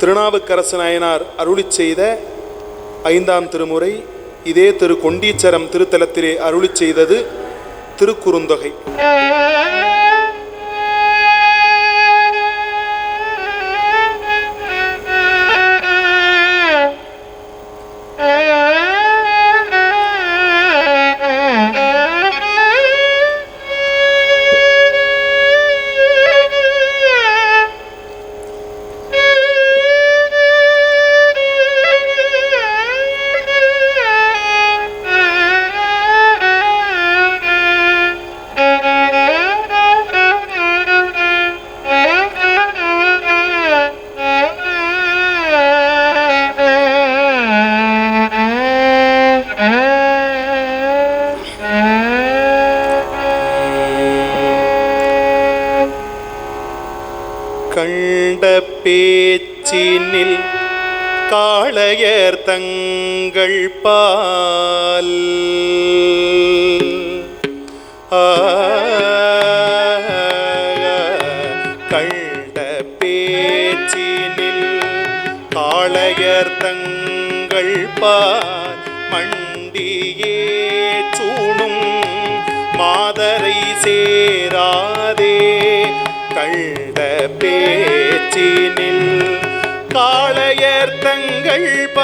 திருநாவுக்கரசு நாயனார் அருளி செய்த ஐந்தாம் திருமுறை இதே திரு கொண்டீச்சரம் திருத்தலத்திலே அருளி செய்தது திருக்குறுந்தொகை. மலையர் தங்கள் பால் கண்ட பேச்சினில் ஆளையர் தங்கள் பால். Hey.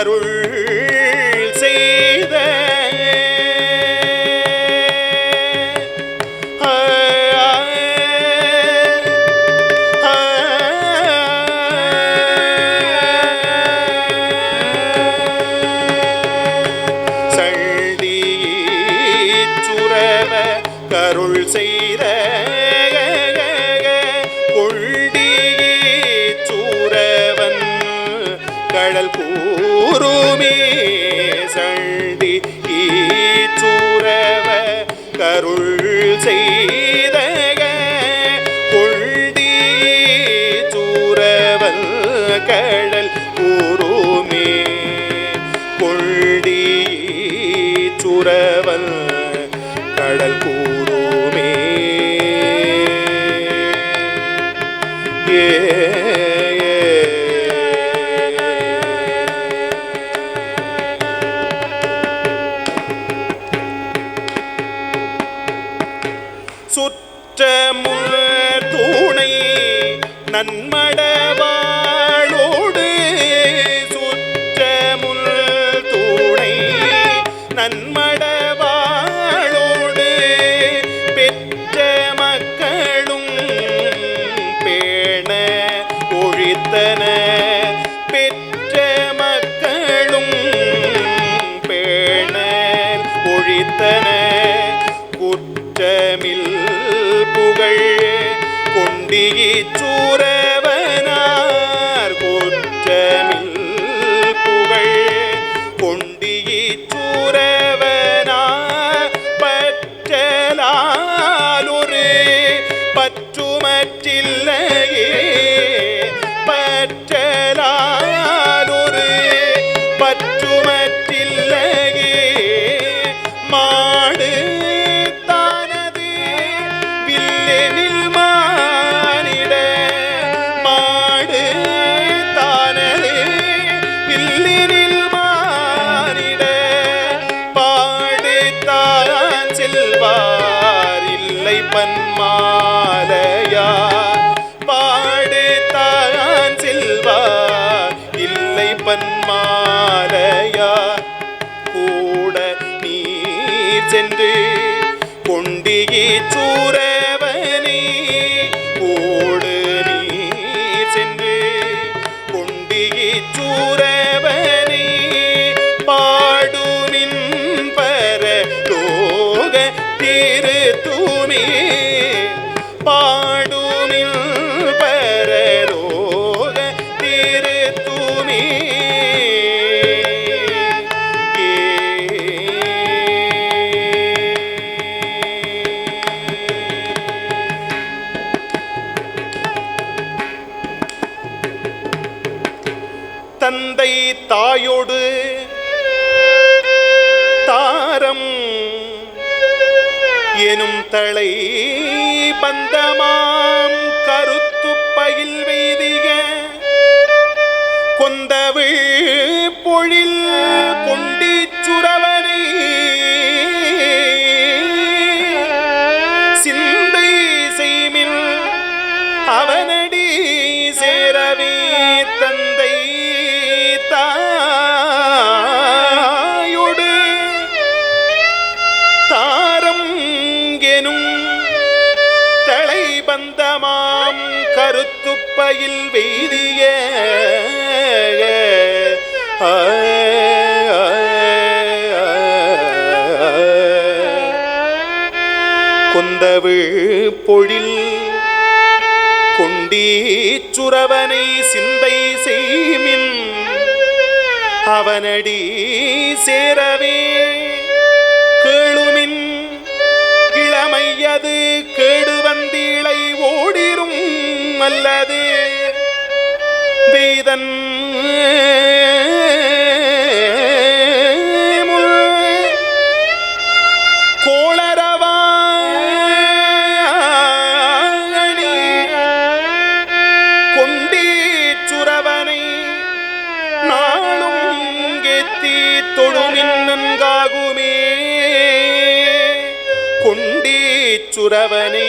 அருள் 是贼。சென்று கொண்டியே சூர தலை பந்தமாம் கருத்து பயில் வெய்திய கொந்தவிழ் பொழில் கொண்டி சுரவனை கருத்துப்பையில் வீதிய. ஆ, கொந்தவிழ் பொழில் கொண்டீச்சுரவனை சிந்தை செய்மின் அவனடி சேரவே கேளுமின். கிழமையது கெடு அல்லது வீதன் கோளரவாணி கொண்டீச்சுரவனை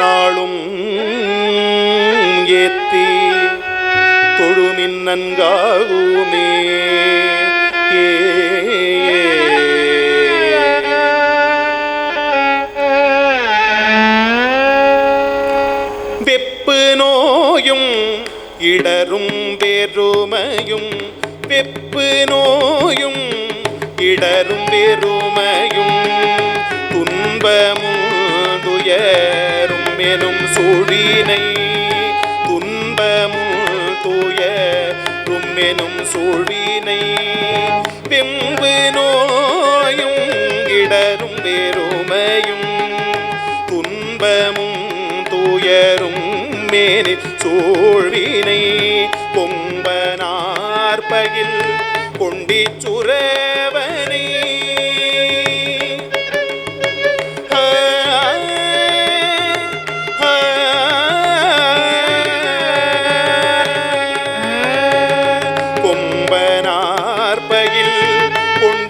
நாளும் கெத்தி தொழுமின் நன்காகுமே. ஏத்தி தொழுமின் நன்காகுமே வெப்பு நோயும் இடரும் வேறுமையும் வெப்பு நோயும் இடரும் வேறுமையும் துன்பமும் துயரும் எனும் சூழினை எனும் சூழ்வினை வெம்பு நோயும் இடரும் வேறுமையும் துன்பமும் துயரும் மேனி சூழ்வினை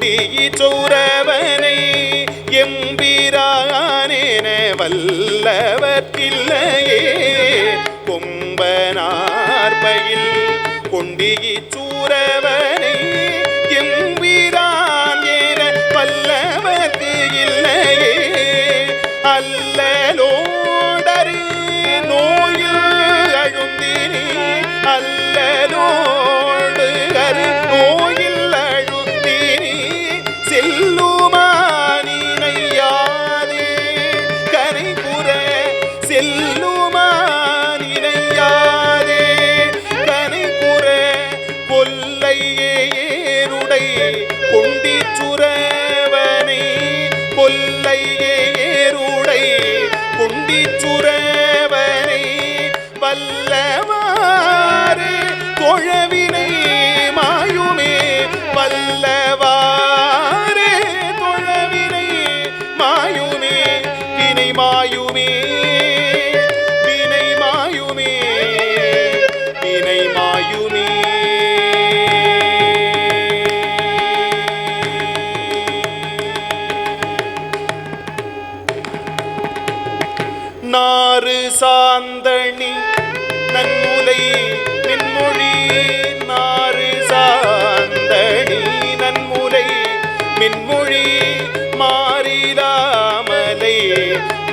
கொண்டி சௌரவனை எம்பிரானேன வல்லவற்றில்லையே கொம்பனார்பையில் கொண்டி சூரவனை கொல்லையேருடை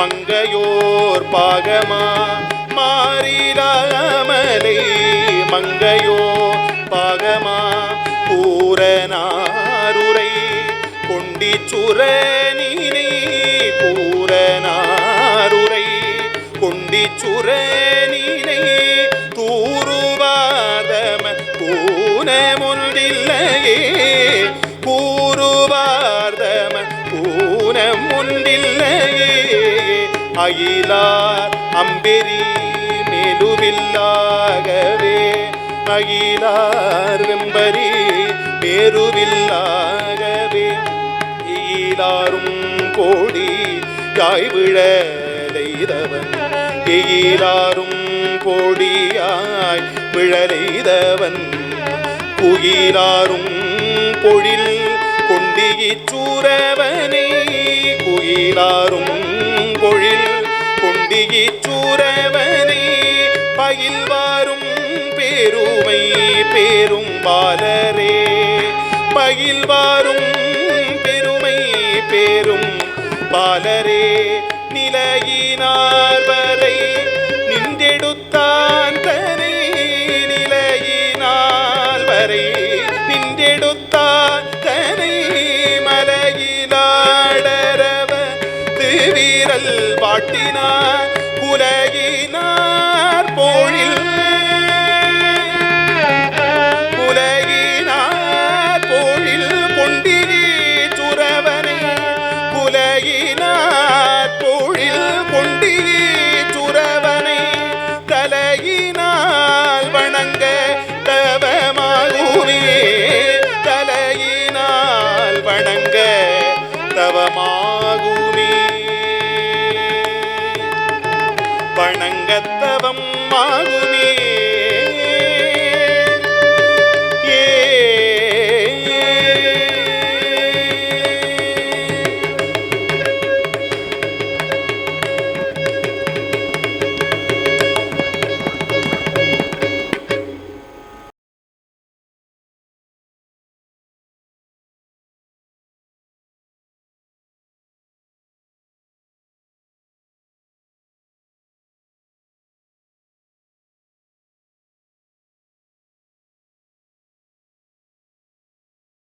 மங்கையோர் பாகமா? மாறிடாமலை மங்கையோர் பாகமா? பூரனாருரை கொண்டி சுரனினை பூரனாருரை கொண்டி சுரனினை தூருவாதம பூனமுல்லையே மகிழார் அம்பெரி மெலுவில்லாகவே. மகிழார் வெம்பரி பேருவில்லாகவே எயிலாரும் கோடி யாய்விழலைதவன் எயிலாரும் கோடியாய் விழலைதவன் குயிலாரும் பொழில் கொண்டியிற்றூரவனே குயிலாரும் பெருமை பேரும் பாலரே. பகில்வாரும் பெருமை பேரும் பாலரே. நிலையினார் வரை நின்றெடுத்தான் தனை நிலையினால் வரை நின்றெடுத்தான் தனை மலையிலாடரவ திருவீரல் பாட்டினார் உலகினார் போழில்